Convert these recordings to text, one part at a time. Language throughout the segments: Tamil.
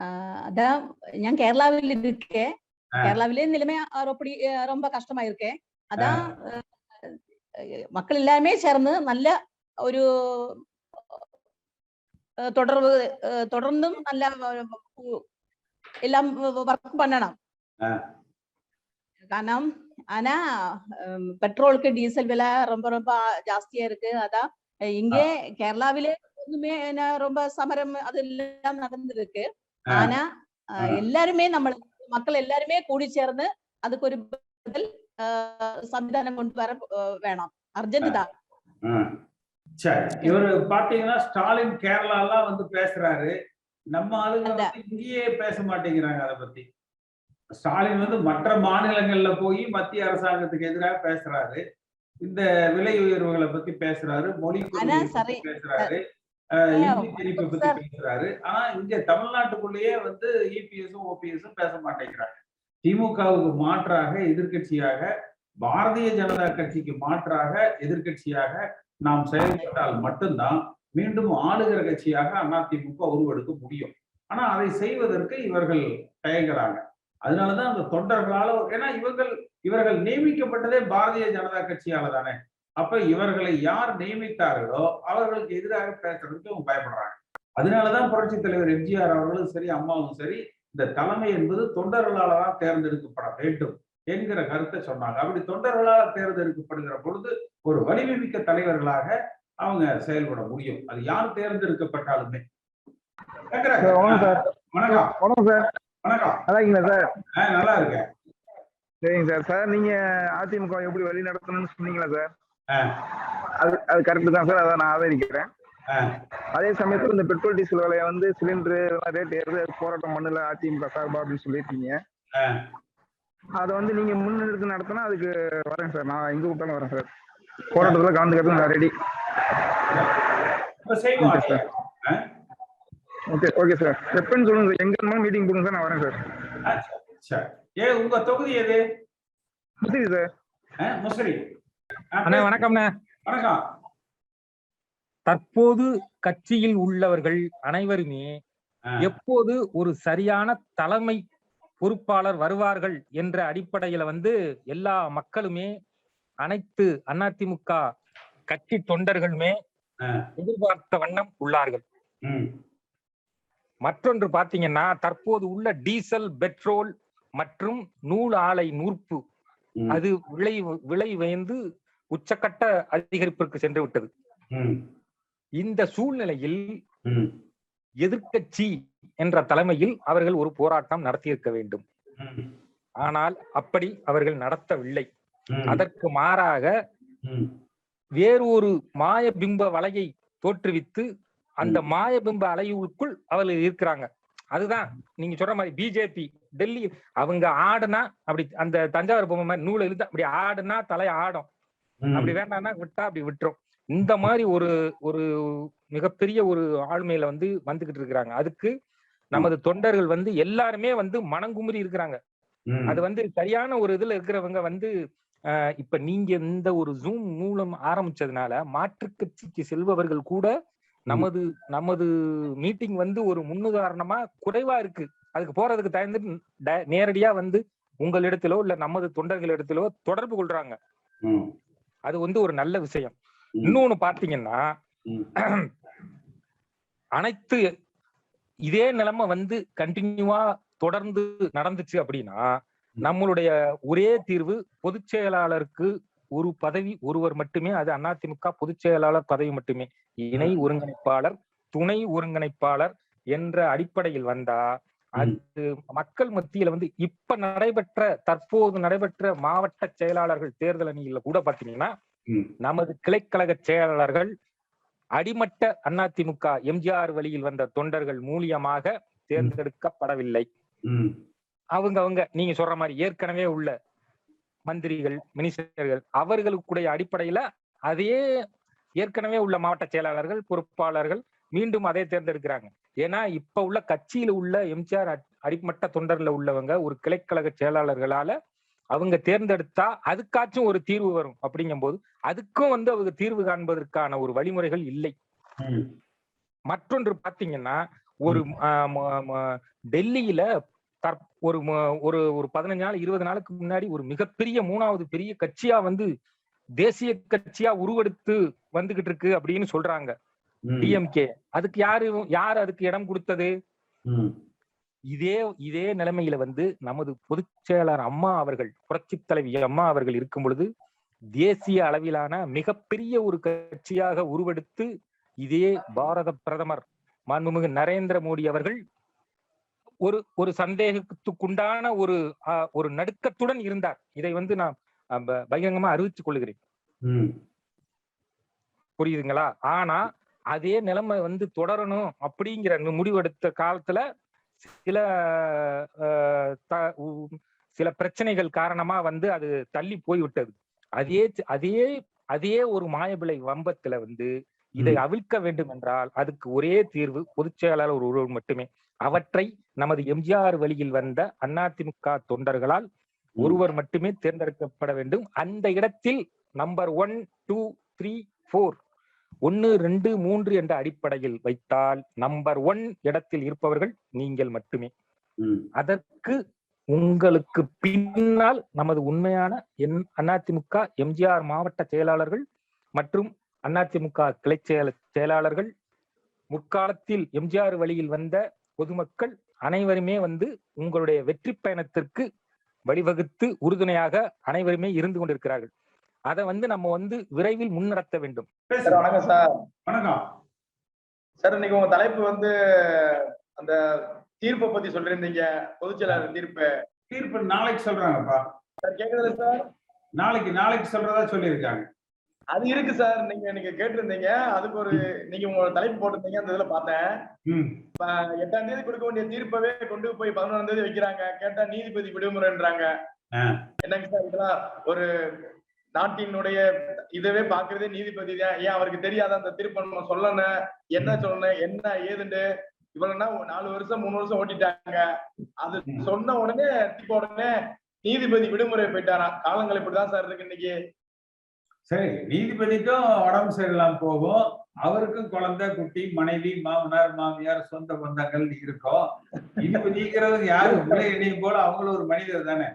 ஆஹ் அதான் ഞാൻ കേരളാവിൽ இருக்கே ஆ. கேரளாவிலே நிலைமை ரொப்படி ரொம்ப கஷ்டமா இருக்கே அதான் அஹ், மக்கள் எல்லாருமே சேர்ந்து நல்ல ஒரு அஹ், தொடர்பு அஹ், தொடர்ந்தும் நல்ல அஹ், எல்லாம் ஒர்க் பண்ணணும் ஆ. காரணம் ஆனா ஹம், பெட்ரோலுக்கு டீசல் விலை ரொம்ப ரொம்ப ஜாஸ்தியா இருக்கு அதான் அஹ், இங்கே கேரளாவிலே ஒண்ணுமே என்ன ரொம்ப சமரம் அதெல்லாம் நடந்திருக்கு ஆனா. எல்லாருமே நம்ம மக்கள் எல்லாருமே கூடி சேர்ந்து அதுக்கு ஒரு பதில் அஹ், சம்விதானம் கொண்டு வர வேணும். அர்ஜென்ட் தான். சரி. இவரு பாத்தீங்கன்னா ஸ்டாலின் கேரளாலாம் வந்து பேசுறாரு. நம்ம ஆளுங்க இங்கேயே பேச மாட்டேங்கிறாங்க அதை பத்தி. ஸ்டாலின் வந்து மற்ற மாநிலங்கள்ல போய் மத்திய அரசாங்கத்துக்கு எதிராக பேசுறாரு. இந்த விலை உயர்வுகளை பத்தி பேசுறாரு. மொழி பேசுறாரு. திணிப்பை பத்தி. பேசுறாரு. ஆனா இங்க தமிழ்நாட்டுக்குள்ளேயே வந்து இபிஎஸும் ஓபிஎஸும் பேச மாட்டேங்கிறாங்க திமுகவுக்கு மாற்றாக எதிர்க்கட்சியாக பாரதிய ஜனதா கட்சிக்கு மாற்றாக எதிர்க்கட்சியாக நாம் செயல்பட்டால் மட்டும்தான் மீண்டும் ஆளுகிற கட்சியாக அதிமுக உருவெடுக்க முடியும். ஆனா அதை செய்வதற்கு இவர்கள் தயங்குறாங்க. அதனாலதான் அந்த தொண்டர்களால ஏன்னா இவர்கள் இவர்கள் நியமிக்கப்பட்டதே பாரதிய ஜனதா கட்சியால தானே. அப்ப இவர்களை யார் நியமித்தார்களோ அவர்களுக்கு எதிராக பேசுறதுக்கு அவங்க பயப்படுறாங்க. அதனாலதான் புரட்சி தலைவர் எம்ஜிஆர் அவர்களும் சரி அம்மாவும் சரி இந்த தலைமை என்பது தொண்டர்களால தான் தேர்ந்தெடுக்கப்பட வேண்டும் என்கிற கருத்தை சொன்னாங்க. அப்படி தொண்டர்களால் தேர்ந்தெடுக்கப்படுகிற பொழுது ஒரு வலிமை மிக்க தலைவர்களாக அவங்க செயல்பட முடியும். அது யார் தேர்ந்தெடுக்கப்பட்டாலுமே. வணக்கம் வணக்கம். சார். வணக்கம். சார்? நல்லா இருக்கேன். சரிங்க சார். சார் நீங்க அதிமுக எப்படி வழி நடத்தணும்னு சொன்னீங்களா சார்? அது அது கரெக்டு தான் சார் அதை நான் ஆதரிக்கிறேன். அதே சமயத்தில் இந்த பெட்ரோல் டீசல் விலையை வந்து சிலிண்டரு ரேட் ஏறுது. போராட்டம் பண்ணல அதிமுக சார்பா அப்படின்னு சொல்லியிருக்கீங்க. அதை வந்து நீங்க முன்னெடுத்து நடத்தினா அதுக்கு வரேன் சார் நான் எங்க கூப்பிட்டாலும் வரேன் சார் போராட்டத்தில் கலந்துக்கிறது நான் ready okay? Okay okay sir எப்பன்னு சொல்லுங்க சார் எங்க இருந்தாலும் மீட்டிங் போடுங்க சார் நான் வரேன் சார் சரி. ஏ உங்க தொகுதி எது? சரி சார் முசிறி. அண்ணா வணக்கம்ண்ணே. வணக்கம். தற்போது கட்சியில் உள்ளவர்கள் அனைவருமே எப்போது ஒரு சரியான தலைமை பொறுப்பாளர் வருவார்கள் என்ற அடிப்படையில வந்து எல்லா மக்களுமே அனைத்து அதிமுக கட்சி தொண்டர்களுமே. எதிர்பார்த்த வண்ணம் உள்ளார்கள். மற்றொன்று பாத்தீங்கன்னா தற்போது உள்ள டீசல் பெட்ரோல் மற்றும் நூல் ஆலை நூற்பு. அது விலை விலை உயர்ந்து உச்சக்கட்ட அதிகரிப்பிற்கு சென்று விட்டது. இந்த சூழ்நிலையில் ம், எதிர்க்கட்சி என்ற தலைமையில் அவர்கள் ஒரு போராட்டம் நடத்தியிருக்க வேண்டும். ஆனால் அப்படி அவர்கள் நடத்தவில்லை. அதற்கு மாறாக வேறு ஒரு மாயபிம்ப வலையை தோற்றுவித்து அந்த மாயபிம்ப அலையுக்குள் அவர்கள் இருக்கிறாங்க. அதுதான் நீங்க சொல்ற மாதிரி பிஜேபி டெல்லி அவங்க ஆடுனா அப்படி அந்த தஞ்சாவூர் பொம்மை மாதிரி நூலை இழுத்து அப்படி ஆடுனா தலை ஆடும். அப்படி வேண்டாம்னா விட்டா அப்படி விட்டுரும். இந்த மாதிரி ஒரு ஒரு மிகப்பெரிய ஒரு ஆளுமையில வந்து வந்துகிட்டு இருக்கிறாங்க. அதுக்கு நமது தொண்டர்கள் வந்து எல்லாருமே வந்து மனங்குமுறி இருக்கிறாங்க. அது வந்து சரியான ஒரு இதுல இருக்கிறவங்க வந்து இப்ப நீங்க இந்த ஒரு ஜூம் மூலம் ஆரம்பிச்சதுனால மாற்றுக் கட்சிக்கு செல்பவர்கள் கூட நமது நமது மீட்டிங் வந்து ஒரு முன்னுதாரணமா குறைவா இருக்கு. அதுக்கு போறதுக்கு தயந்து ட- நேரடியா வந்து உங்களிடத்திலோ இல்ல நமது தொண்டர்களிடத்திலோ தொடர்பு கொள்றாங்க. அது வந்து ஒரு நல்ல விஷயம். இன்னொன்னு பாத்தீங்கன்னா அனைத்து இதே நிலைமை வந்து கண்டினியூவா தொடர்ந்து நடந்துச்சு அப்படின்னா நம்மளுடைய ஒரே தீர்வு பொதுச் செயலாளருக்கு ஒரு பதவி ஒருவர் மட்டுமே அது அதிமுக பொதுச் செயலாளர் பதவி மட்டுமே. இணை ஒருங்கிணைப்பாளர் துணை ஒருங்கிணைப்பாளர் என்ற அடிப்படையில் வந்தா அது மக்கள் மத்தியில வந்து இப்ப நடைபெற்ற தற்போது நடைபெற்ற மாவட்ட செயலாளர்கள் தேர்தல் அணியில கூட பாத்தீங்கன்னா நமது கிளைக்கழக செயலாளர்கள் அடிமட்ட அதிமுக எம்ஜிஆர் வழியில் வந்த தொண்டர்கள் மூலியமாக தேர்ந்தெடுக்கப்படவில்லை. அவங்க அவங்க நீங்க சொல்ற மாதிரி ஏற்கனவே உள்ள மந்திரிகள் மினிஸ்டர்கள் அவர்களுக்குடைய அடிப்படையில அதே ஏற்கனவே உள்ள மாவட்ட செயலாளர்கள் பொறுப்பாளர்கள் மீண்டும் அதை தேர்ந்தெடுக்கிறாங்க. ஏன்னா இப்ப உள்ள கட்சியில உள்ள எம்ஜிஆர் அடிமட்ட தொண்டர்ல உள்ளவங்க ஒரு கிளைக்கழக செயலாளர்களால அவங்க தேர்ந்தெடுத்தா அதுக்காச்சும் ஒரு தீர்வு வரும் அப்படிங்கும்போது அதுக்கும் வந்து அவங்க தீர்வு காண்பதற்கான ஒரு வழிமுறைகள் இல்லை. மற்றொன்று பாத்தீங்கன்னா ஒரு டெல்லியில ஒரு ஒரு ஒரு பதினஞ்சு நாள் இருபது நாளுக்கு முன்னாடி ஒரு மிகப்பெரிய மூணாவது பெரிய கட்சியா வந்து தேசிய கட்சியா உருவெடுத்து வந்துகிட்டு இருக்கு அப்படின்னு சொல்றாங்க. டிஎம்கே அதுக்கு யாரு யார் அதுக்கு இடம் கொடுத்தது? இதே இதே நிலைமையில வந்து நமது பொதுச் செயலாளர் அம்மா அவர்கள் புரட்சி தலைவி அம்மா அவர்கள் இருக்கும் பொழுது தேசிய அளவிலான மிகப்பெரிய ஒரு கட்சியாக உருவெடுத்து இதே பாரத பிரதமர் மாண்புமிகு நரேந்திர மோடி அவர்கள் ஒரு ஒரு சந்தேகத்துக்குண்டான ஒரு ஒரு நடுக்கத்துடன் இருந்தார். இதை வந்து நான் பகிரங்கமா அறிவித்துக் கொள்கிறேன். புரியுதுங்களா? ஆனா அதே நிலைமை வந்து தொடரணும் அப்படிங்கிற முடிவெடுத்த காலத்துல சில சில பிரச்சனைகள் காரணமா வந்து அது தள்ளி போய்விட்டது. அதே அதே அதே ஒரு மாயபிளை வம்பத்துல வந்து இதை. அவிழ்க்க வேண்டும் என்றால் அதுக்கு ஒரே தீர்வு பொதுச் செயலாளர் ஒருவர் மட்டுமே. அவற்றை நமது எம்ஜிஆர் வழியில் வந்த அதிமுக தொண்டர்களால் ஒருவர் மட்டுமே தேர்ந்தெடுக்கப்பட வேண்டும். அந்த இடத்தில் number one two three four ஒன்னு ரெண்டு மூன்று என்ற அடிப்படையில் வைத்தால் நம்பர் ஒன் இடத்தில் இருப்பவர்கள் நீங்கள் மட்டுமே. அதற்கு உங்களுக்கு பின்னால் நமது உண்மையான என் அதிமுக எம்ஜிஆர் மாவட்ட செயலாளர்கள் மற்றும் அதிமுக கிளை செயல செயலாளர்கள் முற்காலத்தில் எம்ஜிஆர் வழியில் வந்த பொதுமக்கள் அனைவருமே வந்து உங்களுடைய வெற்றி பயணத்திற்கு வழிவகுத்து உறுதுணையாக அனைவருமே இருந்து கொண்டிருக்கிறார்கள். அதை வந்து நம்ம வந்து விரைவில் முன்னடத்த வேண்டும். சார் வணக்கம் சார். வணக்கம். சார் இன்னைக்கு உங்க தலைப்பு வந்து அந்த தீர்ப்பை பத்தி சொல்லியிருந்தீங்க. பொதுச் செயலாளர் தீர்ப்பு. தீர்ப்பு நாளைக்கு சொல்றாங்கப்பா. Sir கேக்குதுல sir? நாளைக்கு நாளைக்கு சொல்றதா சொல்லியிருக்காங்க. அது இருக்கு சார் நீங்க நீங்க கேட்டிருந்தீங்க. அதுக்கு ஒரு நீங்க உங்க தலைப்பு போட்டிருந்தீங்க அந்த இதுல பார்த்தேன். ம், அஹ் எட்டாம் தேதி கொடுக்க வேண்டிய தீர்ப்பவே கொண்டு போய் பதினொன்றாம் தேதி வைக்கிறாங்க. கேட்டா நீதிபதி விடுமுறைன்றாங்க. என்னங்க சார் இதெல்லாம்? ஒரு நாட்டினுடைய இதவே பாக்குறதே நீதிபதி தான் ஏன் அவருக்கு தெரியாத அந்த தீர்ப்பை நம்ம சொல்லணும்? என்ன சொல்லணும்? என்ன ஏதுண்டு? இவ்வளவுனா ஒரு நாலு வருஷம் மூணு வருஷம் ஓட்டிட்டாங்க. அது. சொன்ன உடனே தீர்ப்ப உடனே நீதிபதி விடுமுறை போயிட்டாராம். காலங்கள் இப்படிதான் சார் இருக்கு இன்னைக்கு. சரி நீதிபதிக்கும் உடம்பு சரியில்லாம போகும். அவருக்கும் குழந்தை குட்டி மனைவி மாமனார் மாமியார் சொந்த பந்தங்கள் இருக்கும். நீதிபதிங்கிறது யாரு உள்ள இணையும் போல அவங்களும் ஒரு மனிதர் தானே?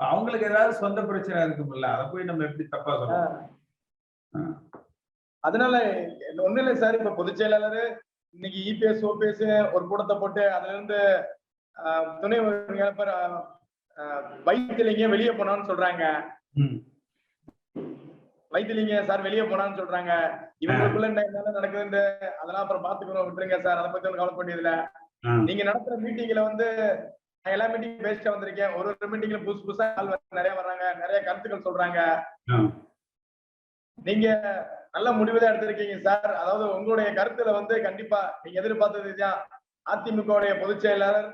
அவங்களுக்கு ஏதாவது சொந்த பிரச்சனை இருக்கும்ல அதை போய் நம்ம எப்படி தப்பா சொல்லலாம் ஆ. அதனால ஒண்ணு இல்லை சார் இப்ப பொதுச் செயலாளர் இன்னைக்கு இபிஎஸ் ஓபிஎஸ் ஒரு கூட்டத்தை போட்டு அதுல இருந்து துணை வைத்திலிங்க வெளியே போனான்னு சொல்றாங்க. ம், வைத்திலிங்க சார் வெளியே போனான்னு சொல்றாங்க. இவங்களுக்குள்ள என்ன என்ன நடக்குதுன்னு அதெல்லாம் அப்புறம் பாத்துக்கணும் விட்டுருங்க சார் அதை பத்தி ஒன்றும் கவலை வேண்டியதுல ஆ. நீங்க நடத்துற மீட்டிங்ல வந்து நான் எல்லா மீட்டிங் பேசிட்டு வந்திருக்கேன். ஒரு ஒரு மீட்டிங்ல புதுசு புதுசா ஆள் நிறைய வர்றாங்க. நிறைய கருத்துக்கள் சொல்றாங்க. நீங்க நல்ல முடிவுதான் எடுத்திருக்கீங்க சார். அதாவது உங்களுடைய கருத்துல வந்து கண்டிப்பா நீங்க எதிர்பார்த்தது இதுதான். அதிமுகவுடைய பொதுச் செயலாளர்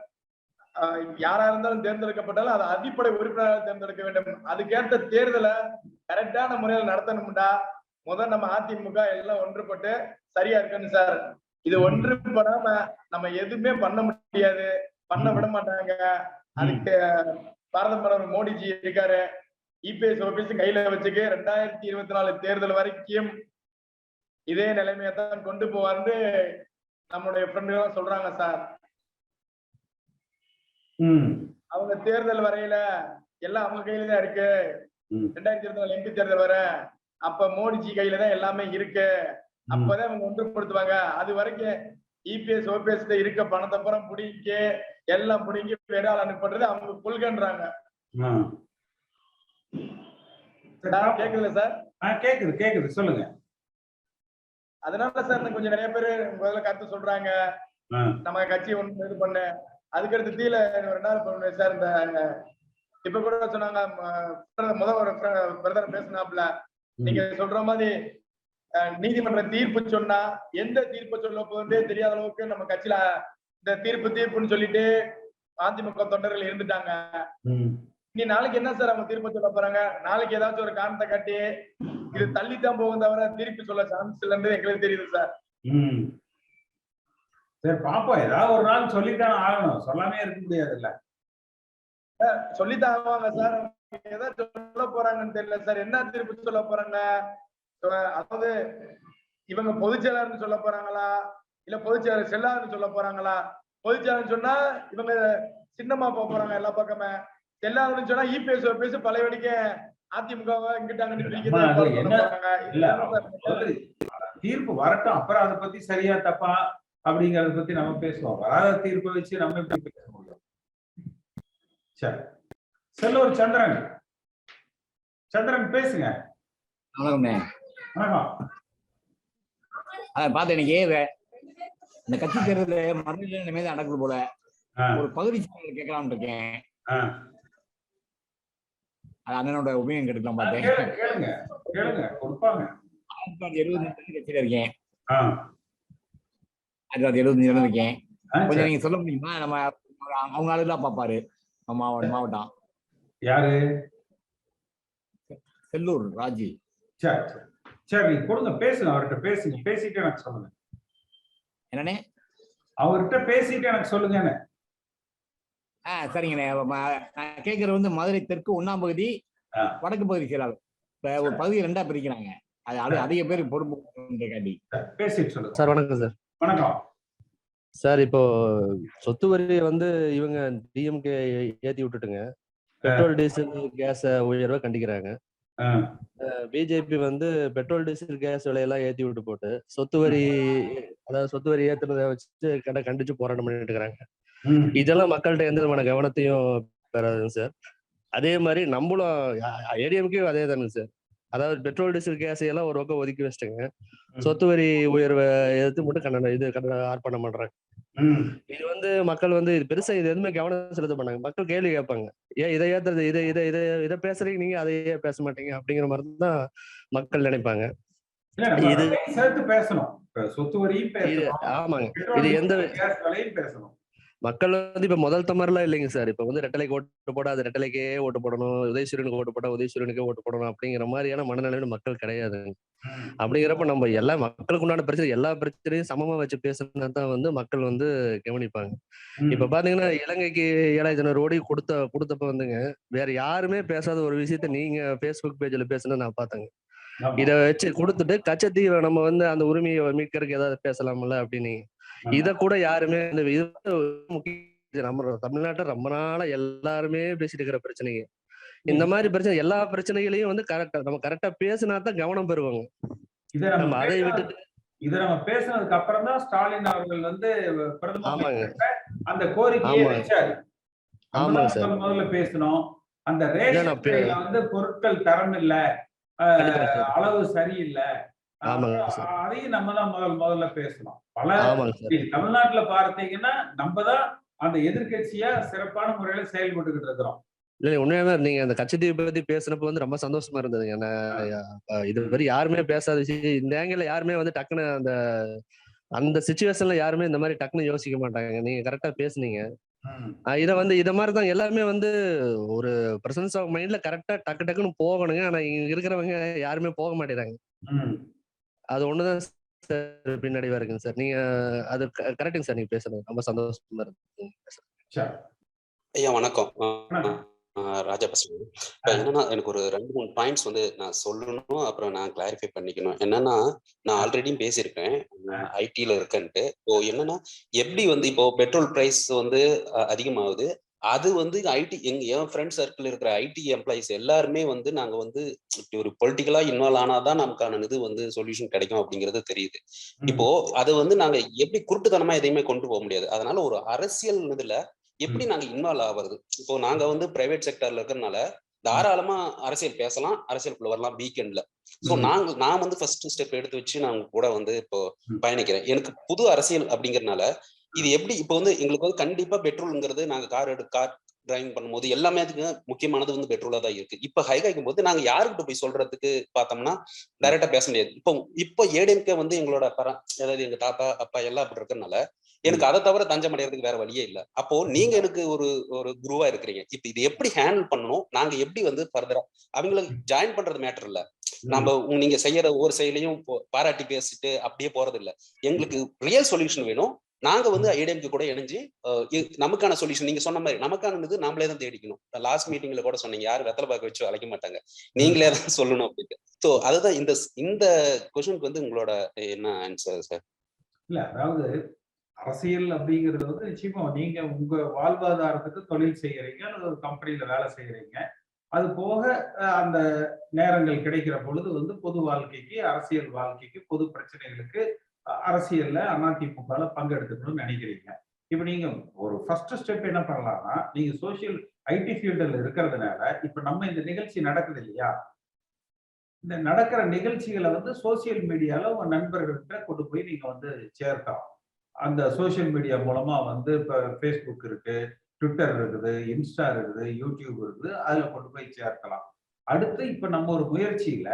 யாரா இருந்தாலும் தேர்ந்தெடுக்கப்பட்டாலும் அது அடிப்படை உறுப்பினராக தேர்ந்தெடுக்க வேண்டும். அதுக்கேற்ற தேர்தலை கரெக்டான முறையில் நடத்தணும்டா. முதல் நம்ம அதிமுக எல்லாம் ஒன்றுபட்டு சரியா இருக்கணும் சார். இது ஒன்றுபடாம நம்ம எதுவுமே பண்ண முடியாது. பண்ண விட மாட்டாங்க அதுக்கு பாரத பிரதமர் மோடிஜி இருக்காரு. இபிஎஸ் ஓபிஎஸ் கையில வச்சுக்க ரெண்டாயிரத்தி இருபத்தி நாலு தேர்தல் வரைக்கும் இதே நிலைமையை தான் கொண்டு போவார்னு நம்முடைய ஃப்ரெண்டுகள் சொல்றாங்க சார். அவங்க தேர்தல் வரையில எல்லாம் அவங்க கையில தான் இருக்கு. ரெண்டாயிரத்தி இருபத்தி நாலு எம்பி தேர்தல் வர அப்ப மோடிஜி கையில தான் எல்லாமே இருக்கு. அப்பதான் அவங்க ஒன்றுபடுத்துவாங்க அது வரைக்கும் இபிஎஸ் ஓபிஎஸ் இருக்க பணத்தை புறம் புடிங்க எல்லாம் புடிங்கி வேறாள் அனுப்புறது அவங்க கொள்கைன்றாங்க. கேக்குதுல சார் கேக்குது கேக்குது சொல்லுங்க. அதனால சார் கொஞ்சம் நிறைய பேரு முதல்ல கருத்து சொல்றாங்க. நம்ம கட்சி ஒண்ணு இது பண்ண. அதுக்கடுத்து தீல ரெண்டாவது பண்ண சார் இந்த இப்ப கூட சொன்னாங்க ம, முத ஒரு பிரதர் பேசினாப்ல நீங்க சொல்ற மாதிரி நீதிமன்ற தீர்ப்பு சொன்னா எந்த தீர்ப்பு சொல்ல போகுதே தெரியாத அளவுக்கு நம்ம கட்சியில இந்த தீர்ப்பு தீர்ப்புன்னு சொல்லிட்டு அதிமுக தொண்டர்கள் இருந்துட்டாங்க. இனி நாளைக்கு என்ன சார் அவங்க தீர்ப்பு சொல்ல போறாங்க? நாளைக்கு ஏதாச்சும் ஒரு காரணத்தை காட்டி இது தள்ளித்தான் போகும் தவிர தீர்ப்பு சொல்ல சான்ஸ் இல்லைன்றது எங்களுக்கு தெரியுது சார். சரி பாப்போம். ஏதாவது ஒரு நாள் சொல்லித்தானே ஆகணும். சொல்லாமே இருக்க முடியாதுல்ல. சொல்லித்தான் ஆவாங்க சார். எதை சொல்ல போறாங்கன்னு தெரியல சார். என்ன தீர்ப்பு சொல்ல போறாங்க? அதாவது இவங்க பொதுச் செயலாளர்னு சொல்ல போறாங்களா? இல்ல பொதுச்செயலர் செல்லாதுன்னு சொல்ல போறாங்களா? பொதுச்செயலர் சொன்னா இவங்க சின்னமா போக போறாங்க எல்லா பக்கமே. செல்லாதுன்னு சொன்னா இபிஎஸ் பேசி பழையபடிக்க அதிமுக இங்கிட்ட அங்கிட்டு அம்மா, அது என்ன- பிரிக்கிறது இல்ல அதாவது தீர்ப்பு வரட்டும். அப்புறம் அதை பத்தி சரியா தப்பா அப்படிங்கறத பத்தி நம்ம பேசுவோம். வராத தீர்ப்பை வச்சு நம்ம எப்படி பேச முடியும்? சரி. செல்லூர் சந்திரன். சந்திரன் பேசுங்க. வணக்கம்ண்ணே வணக்கம். அதை பார்த்தேன் இன்னைக்கு வே- இந்த கட்சி தேர்தல் மதுரையில் இனிமேல் நடக்குது போல. ஒரு பகுதி செயலாளர் கேட்கலாம்னு இருக்கேன். அது அண்ணனோட ஒப்பீனியன் கேட்டுக்கலாம் பார்த்தேன் எழுபத்தி கட்சியில இருக்கேன். ஆயிரத்தி தொள்ளாயிரத்தி எழுபத்தஞ்சுல இருக்கேன். கொஞ்சம். நீங்க சொல்ல முடியுமா? நம்ம அவங்க ஆளுதான் பார்ப்பாரு நம்ம மாவட்டம் மாவட்டம். யாரு? செல்லூர் ராஜி. சரி. சரி நீங்க கொடுங்க பேசுங்க அவர்கிட்ட பேசுங்க பேசிட்டு எனக்கு சொல்லுங்க. என்னண்ணே? அவர்கிட்ட பேசிட்டு எனக்கு சொல்லுங்க ஆ சரிங்கண்ணே. நான் கேட்கறது வந்து மதுரை தெற்கு ஒண்ணாம் பகுதி. வடக்கு பகுதி செயலாளர் இப்ப ஒரு பகுதி ரெண்டா பிரிக்கிறாங்க. அது அது அதிக பேர் பொறுப்பு காட்டி பேசிட்டு சொல்லுங்க. சார் வணக்கம் சார். வணக்கம். சார் இப்போ சொத்து வரி வந்து இவங்க டிஎம்கே ஏத்தி விட்டுட்டுங்க. பெட்ரோல் டீசல் கேஸ் உயர்வை கண்டிக்கிறாங்க. பிஜேபி வந்து பெட்ரோல் டீசல் கேஸ் விலையெல்லாம் ஏத்தி விட்டு போட்டு சொத்து வரி அதாவது சொத்து வரி ஏத்துறதை வச்சு கடை கண்டிச்சு போராட்டம் பண்ணிட்டு இருக்கிறாங்க இதெல்லாம் மக்கள்கிட்ட எந்த விதமான கவனத்தையும் பெறாதுங்க சார். அதே மாதிரி நம்மளும் ஏடிஎம்கே அதே தானுங்க சார். அதாவது பெட்ரோல் டீசல் கேஸ் எல்லாம் ஒரு பக்கம் ஒதுக்கி வச்சுட்டுங்க. சொத்து வரி உயர்வை எதிர்த்து மட்டும் கண்டன இது கண்டன ஆர்ப்பாட்டம் பண்றாங்க. இது வந்து மக்கள் வந்து இது பெருசா இது எதுவுமே கவனம் செலுத்த மாட்டாங்க. மக்கள் கேள்வி கேட்பாங்க. ஏன் இதை ஏத்துறது? இதை இதை இதை இதை பேசுறீங்க நீங்க அதையே பேச மாட்டீங்க. அப்படிங்கிற மாதிரி தான் மக்கள் நினைப்பாங்க. இது- சேர்த்து பேசணும். சொத்து வரியும் ஆமாங்க. இது எந்த பேசணும். மக்கள் வந்து இப்ப முதல் தமரெல்லாம் இல்லைங்க சார் இப்ப வந்து ரெட்டலைக்கு ஓட்டு போட அது ரெட்டலைக்கே ஓட்டு போடணும் உதயசூரியனுக்கு ஓட்டு போட்டா உதயசூரியனுக்கே ஓட்டு போடணும் அப்படிங்கிற மாதிரியான மனநிலையில மக்கள் கிடையாது ம். அப்படிங்கிறப்ப நம்ம எல்லா மக்களுக்கு உண்டான பிரச்சனை எல்லா பிரச்சனையும் சமமா வச்சு பேசினா தான் வந்து மக்கள் வந்து கவனிப்பாங்க. இப்ப பாத்தீங்கன்னா இலங்கைக்கு ஏழாயிரத்தி ஐநூறு கோடி கொடுத்த கொடுத்தப்ப வந்துங்க வேற யாருமே பேசாத ஒரு விஷயத்த நீங்க ஃபேஸ்புக் பேஜ்ல பேசுன நான் பார்த்தேங்க. இத வச்சு கொடுத்துட்டு கச்சத்தீவை நம்ம வந்து அந்த உரிமையை மீட்கறதுக்கு ஏதாவது பேசலாம்ல அப்படின்னு இத கூட யாருமே நம்ம தமிழ்நாட்டுல ரொம்ப நாளா எல்லாருமே பேசிட்டு இருக்கிற பிரச்சனைங்க இந்த மாதிரி பிரச்சனை எல்லா பிரச்சனைகளையும் வந்து கரெக்டா நம்ம கரெக்டா பேசினா தான் கவனம் பெறுவாங்க இத நம்ம அதை விட்டுட்டு இத நம்ம பேசுனதுக்கு அப்புறம் தான் ஸ்டாலின் அவர்கள் வந்து பிரதமர் ஆமாங்க. அந்த கோரிக்கையை. வச்சாரு முதல்ல பேசணும் அந்த ரேஷன் வந்து பொருட்கள் தரம் இல்ல. அளவு சரியில்லை. அதையும் நம்ம தான் முதல் முதல்ல பேசணும். பல தமிழ்நாட்டுல பார்த்தீங்கன்னா நம்ம தான் அந்த எதிர்க்கட்சியா சிறப்பான முறையில செயல்பட்டுக்கிட்டு இருக்கிறோம். இல்ல உண்மையாவே நீங்க அந்த கச்சத்தீவை பத்தி பேசுனப்ப வந்து ரொம்ப சந்தோஷமா இருந்ததுங்க. இது வரை யாருமே பேசாத விஷயம் இந்த ஆங்கிள் யாருமே வந்து டக்குன்னு அந்த அந்த சுச்சுவேஷன்ல யாருமே இந்த மாதிரி டக்குன்னு யோசிக்க மாட்டாங்க. நீங்க கரெக்டா பேசுனீங்க. இத வந்து இத மாதிரி தான் எல்லாமே வந்து ஒரு பிரசன்ஸ் ஆஃப் மைண்ட்ல கரெக்டா டக்கு டக்குன்னு போகணுங்க. ஆனா இங்க இருக்கிறவங்க யாருமே போக மாட்டேறாங்க. அது ஒண்ணுதான் சார் பின்னாடிவா இருக்குங்க சார். நீங்க அது கரெக்டுங்க சார் நீங்க பேசுறது. ரொம்ப சந்தோஷமா இருக்கு சரி. ஐயா வணக்கம். ராஜா பேசுறேன் இப்ப என்னன்னா எனக்கு ஒரு ரெண்டு மூணு பாயிண்ட்ஸ் வந்து நான் சொல்லணும் அப்புறம் நான் கிளாரிஃபை பண்ணிக்கணும். என்னன்னா நான் ஆல்ரெடியும் பேசியிருக்கேன். ஐடில இருக்கேன்ட்டு. இப்போ என்னன்னா எப்படி வந்து இப்போ பெட்ரோல் பிரைஸ் வந்து அதிகமாகுது? அது வந்து ஐடி எங்க என் ஃப்ரெண்ட் சர்க்கிள் இருக்கிற ஐடி எம்ப்ளாயிஸ் எல்லாருமே வந்து நாங்க வந்து இப்படி ஒரு பொலிட்டிக்கலா இன்வால்வ் ஆனாதான் நமக்கான இது வந்து சொல்யூஷன் கிடைக்கும் அப்படிங்கிறது தெரியுது. இப்போ அது வந்து நாங்க எப்படி குருட்டுத்தனமா எதையுமே கொண்டு போக முடியாது. அதனால ஒரு அரசியல் இதுல எப்படி நாங்க இன்வால்வ் ஆகுறது? இப்போ நாங்க வந்து பிரைவேட் செக்டர்ல இருக்கிறதுனால தாராளமா அரசியல் பேசலாம் அரசியலுக்குள்ள வரலாம் வீக்கெண்ட்ல சோ. நாங்க நான் வந்து ஃபர்ஸ்ட் ஸ்டெப் எடுத்து வச்சு நான் கூட வந்து இப்போ. பயணிக்கிறேன். எனக்கு புது அரசியல் அப்படிங்கறதுனால இது எப்படி? இப்போ வந்து எங்களுக்கு வந்து கண்டிப்பா பெட்ரோல்ங்கிறது நாங்க கார் எடு கார் டிரைவிங் பண்ணும்போது எல்லாமே அதுக்கு முக்கியமானது வந்து பெட்ரோலா தான் இருக்கு. இப்ப ஹை காய்க்கும் போது நாங்க யாருக்கிட்ட போய் சொல்றதுக்கு பார்த்தோம்னா டைரக்டா பேச முடியாது. இப்போ இப்போ ஏடிஎம்கே வந்து எங்களோட பர அதாவது எங்க தாத்தா அப்பா எல்லாம் அப்படி இருக்கறனால எனக்கு அதை தவிர தஞ்சம் அடைகிறதுக்கு வேற வழியே இல்ல. அப்போ நீங்க எனக்கு ஒரு ஒரு குருவா இருக்கிறீங்க. இப்ப இது எப்படி ஹேண்டில் பண்ணணும்? நாங்க எப்படி வந்து ஃபர்தரா அவங்கள ஜாயின் பண்றது மேட்டர் இல்ல. நம்ம நீங்க செய்யற ஒவ்வொரு செயலையும் பாராட்டி பேசிட்டு அப்படியே போறது இல்ல எங்களுக்கு ரியல் சொல்யூஷன் வேணும். நாங்க வந்து ஐடிஎம்கே கூட இணைஞ்சு நமக்கான சொல்யூஷன் நீங்க சொன்ன மாதிரி நமக்கானது நாமளே தான் தேடிக்கணும். லாஸ்ட் மீட்டிங்ல கூட சொன்னீங்க யாரும் வெத்தலை பாக்க வச்சு அழைக்க மாட்டாங்க. நீங்களே தான் சொல்லணும் அப்படின்ட்டு. ஸோ அதுதான் இந்த இந்த கொஸ்டினுக்கு வந்து உங்களோட என்ன ஆன்சர் சார் இல்ல அதாவது அரசியல் அப்படிங்கிறது வந்து நிச்சயமா நீங்க உங்க வாழ்வாதாரத்துக்கு தொழில் செய்யறீங்க அல்லது ஒரு கம்பெனில வேலை செய்யறீங்க. அது போக அந்த நேரங்கள் கிடைக்கிற பொழுது வந்து பொது வாழ்க்கைக்கு அரசியல் வாழ்க்கைக்கு பொது பிரச்சனைகளுக்கு அரசியல்ல அதிமுகல பங்கெடுத்துக்கணும்னு நினைக்கிறீங்க. இப்ப நீங்க ஒரு ஃபர்ஸ்ட் ஸ்டெப் என்ன பண்ணலாம்னா நீங்க சோசியல் ஐடி ஃபீல்டில் இருக்கிறதுனால இப்ப நம்ம இந்த நிகழ்ச்சி நடக்குது இல்லையா? இந்த நடக்கிற நிகழ்ச்சிகளை வந்து சோசியல் மீடியால உங்க நண்பர்கள்கிட்ட கொண்டு போய் நீங்க வந்து சேர்க்கலாம். அந்த சோஷியல் மீடியா மூலமா வந்து இப்ப ஃபேஸ்புக் இருக்கு ட்விட்டர் இருக்குது இன்ஸ்டா இருக்குது யூடியூப் இருக்குது அதுல கொண்டு போய் சேர்க்கலாம். அடுத்து இப்ப நம்ம ஒரு முயற்சியில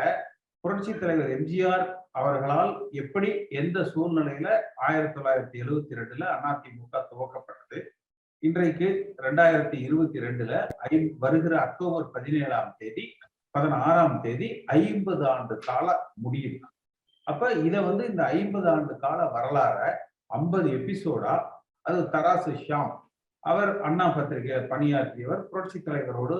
புரட்சி தலைவர் எம்ஜிஆர் அவர்களால் எப்படி எந்த சூழ்நிலையில ஆயிரத்தி தொள்ளாயிரத்தி எழுவத்தி ரெண்டுல அதிமுக துவக்கப்பட்டது? இன்றைக்கு ரெண்டாயிரத்தி இருபத்தி ரெண்டுல ஐ வருகிற அக்டோபர் பதினேழாம் தேதி பதினாறாம் தேதி ஐம்பது ஆண்டு கால முடியும் அப்ப இதை வந்து இந்த ஐம்பது ஆண்டு கால வரலாற ஐம்பது எபிசோடா அது தராசு ஷாம். அவர் அண்ணா பத்திரிகை பணியாற்றியவர் புரட்சி தலைவரோடு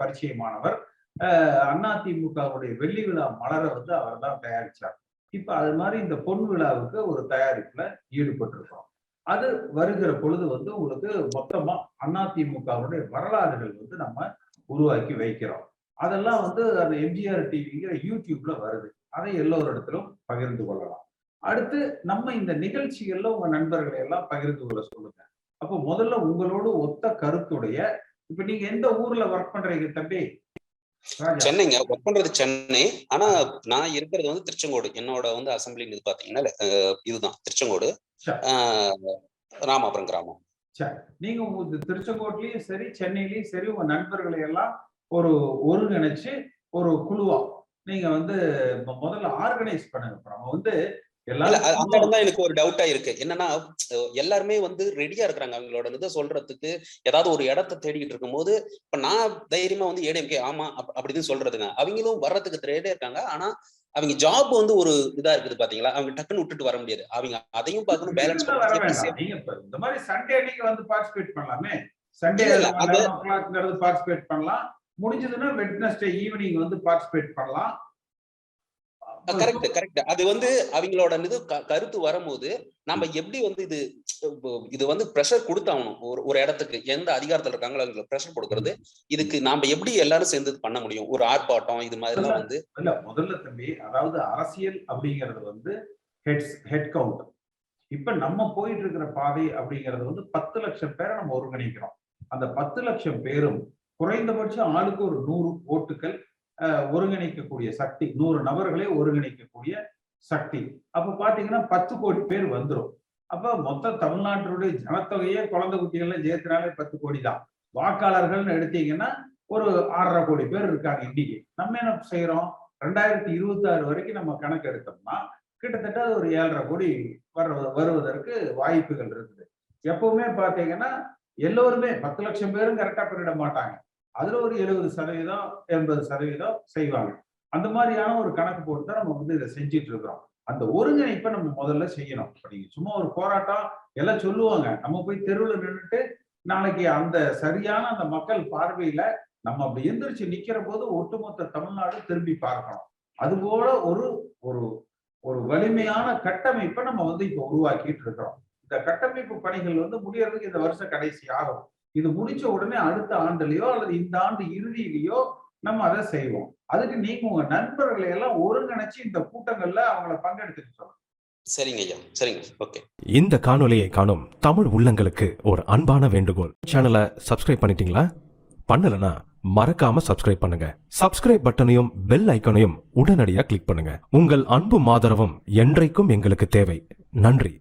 பரிச்சயமானவர். அதிமுகவுடைய வெள்ளி விழா மலரை வந்து அவர் தான் தயாரிச்சார். இப்ப அது மாதிரி இந்த பொன் விழாவுக்கு ஒரு தயாரிப்புல ஈடுபட்டிருக்கிறோம் அது வருகிற பொழுது வந்து உங்களுக்கு மொத்தமா அதிமுகவுடைய வரலாறுகள் வந்து நம்ம உருவாக்கி வைக்கிறோம். அதெல்லாம் வந்து அந்த எம்ஜிஆர் டிவிங்கிற யூடியூப்ல வருது. அதை எல்லோரிடத்திலும் பகிர்ந்து கொள்ளலாம். அடுத்து நம்ம இந்த நிகழ்ச்சிகள்ல உங்க நண்பர்களை எல்லாம் பகிர்ந்து கொள்ள சொல்லுங்க. அப்போ முதல்ல உங்களோடு ஒத்த கருத்துடைய இப்ப நீங்க எந்த ஊர்ல ஒர்க் பண்றீங்க தம்பி? சென்னைங்க ஒர்க் பண்றது சென்னை. ஆனா நான் இருக்கிறது வந்து திருச்செங்கோடு. என்னோட வந்து அசம்பிளி இது பாத்தீங்கன்னா இதுதான் திருச்செங்கோடு. ராமாபுரம் கிராமம். நீங்க திருச்செங்கோட்லயும் சரி சென்னையிலயும் சரி உங்க நண்பர்களை எல்லாம் ஒரு ஒருங்கிணைச்சு ஒரு குழுவா நீங்க வந்து முதல்ல ஆர்கனைஸ் பண்ணுங்க. இப்ப நம்ம வந்து அந்த இடம் தான் எனக்கு ஒரு டவுட்டா இருக்கு. என்னன்னா எல்லாருமே வந்து ரெடியா இருக்கிறாங்க அவங்களோட இதை சொல்றதுக்கு. ஏதாவது ஒரு இடத்த தேடிக்கிட்டு இருக்கும்போது இப்ப நான் தைரியமா வந்து ஏடிஎம்கே ஆமா அப்- அப்படின்னு சொல்றதுங்க. அவங்களும் வர்றதுக்கு ரெடியா இருக்காங்க. ஆனா அவங்க ஜாப் வந்து ஒரு இதா இருக்குது பாத்தீங்களா? அவங்க டக்குன்னு விட்டுட்டு வர முடியாது. அவங்க அதையும் பார்க்கணும் பேலன்ஸ் இந்த மாதிரி சண்டே நீங்க வந்து பார்ட்டிசிபேட் பண்ணலாமே? சண்டே பார்ட்டிசிபேட் பண்ணலாம். முடிஞ்சதுன்னா வெட்னஸ்டே ஈவினிங் வந்து பார்ட்டிசிபேட் பண்ணலாம். கரெக்ட் கரெக்ட் அது வந்து அவங்களோட இது கருத்து வரும்போது நம்ம எப்படி வந்து இது இது வந்து ப்ரெஷர் கொடுத்தாகணும். ஒரு ஒரு இடத்துக்கு எந்த அதிகாரத்துல இருக்காங்களோ அவங்களுக்கு ப்ரெஷர் கொடுக்கறது. இதுக்கு நாம எப்படி எல்லாரும் சேர்ந்து பண்ண முடியும்? ஒரு ஆர்ப்பாட்டம் இது மாதிரிலாம் வந்து இல்ல முதல்ல தம்பி அதாவது அரசியல் அப்படிங்கிறது வந்து ஹெட்ஸ் ஹெட் கவுண்ட் இப்ப நம்ம போயிட்டு இருக்கிற பாதை அப்படிங்கிறது வந்து பத்து லட்சம் பேரை நம்ம ஒருங்கிணைக்கிறோம். அந்த பத்து லட்சம் பேரும் குறைந்தபட்சம் ஆளுக்கு ஒரு நூறு ஓட்டுகள் ஒருங்கிணைக்கக்கூடிய சக்தி. நூறு நபர்களை ஒருங்கிணைக்கக்கூடிய சக்தி. அப்ப பாத்தீங்கன்னா பத்து கோடி பேர் வந்துடும் அப்ப மொத்த தமிழ்நாட்டினுடைய ஜனத்தொகையே குழந்தை குட்டிகள்ல சேர்த்துனாலே பத்து கோடி தான். வாக்காளர்கள்னு எடுத்தீங்கன்னா ஒரு ஆறரை கோடி பேர் இருக்காங்க இன்னைக்கு. நம்ம என்ன செய்யறோம் ரெண்டாயிரத்தி இருபத்தி ஆறு வரைக்கும் நம்ம கணக்கு எடுத்தோம்னா கிட்டத்தட்ட ஒரு ஏழரை கோடி வர வருவதற்கு வாய்ப்புகள் இருக்குது. எப்பவுமே பாத்தீங்கன்னா எல்லோருமே பத்து லட்சம் பேரும் கரெக்டா பண்ணிட மாட்டாங்க. அதுல ஒரு எழுபது சதவீதம் எண்பது சதவீதம் செய்வாங்க. அந்த மாதிரியான ஒரு கணக்கு போட்டு தான் நம்ம வந்து இதை செஞ்சுட்டு இருக்கிறோம். அந்த ஒருங்கிணைப்பை நம்ம முதல்ல செய்யணும். இப்ப நீங்க சும்மா ஒரு போராட்டம் எல்லாம் சொல்லுவாங்க. நம்ம போய் தெருவில் நின்றுட்டு நாளைக்கு அந்த சரியான அந்த மக்கள் பார்வையில நம்ம அப்படி எந்திரிச்சு நிக்கிற போது ஒட்டுமொத்த தமிழ்நாடு திரும்பி பார்க்கணும். அதுபோல ஒரு ஒரு ஒரு வலிமையான கட்டமைப்பை நம்ம வந்து இப்ப உருவாக்கிட்டு இருக்கிறோம். இந்த கட்டமைப்பு பணிகள் வந்து முடியறதுக்கு இந்த வருஷம் கடைசி ஆகும். இது முடிச்ச உடனே அடுத்த ஆண்டுலயோ அல்லது இந்த ஆண்டு இறுதியிலயோ நம்ம அதை செய்வோம். அதுக்கு நீங்க உங்க நண்பர்களை எல்லாம் ஒருங்கிணைச்சு இந்த கூட்டங்கள்ல அவங்கள பங்கெடுத்துக்க சொல்லணும் சரிங்க ஐயா. சரிங்க. ஓகே. இந்த காணொளியை காணும் தமிழ் உள்ளங்களுக்கு ஒரு அன்பான வேண்டுகோள். சேனலை சப்ஸ்கிரைப் பண்ணிட்டீங்களா? பண்ணலனா மறக்காம சப்ஸ்கிரைப் பண்ணுங்க. சப்ஸ்கிரைப் பட்டனையும் பெல் ஐக்கனையும் உடனடியாக கிளிக் பண்ணுங்க. உங்கள் அன்பும் ஆதரவும் என்றைக்கும் எங்களுக்கு தேவை. நன்றி.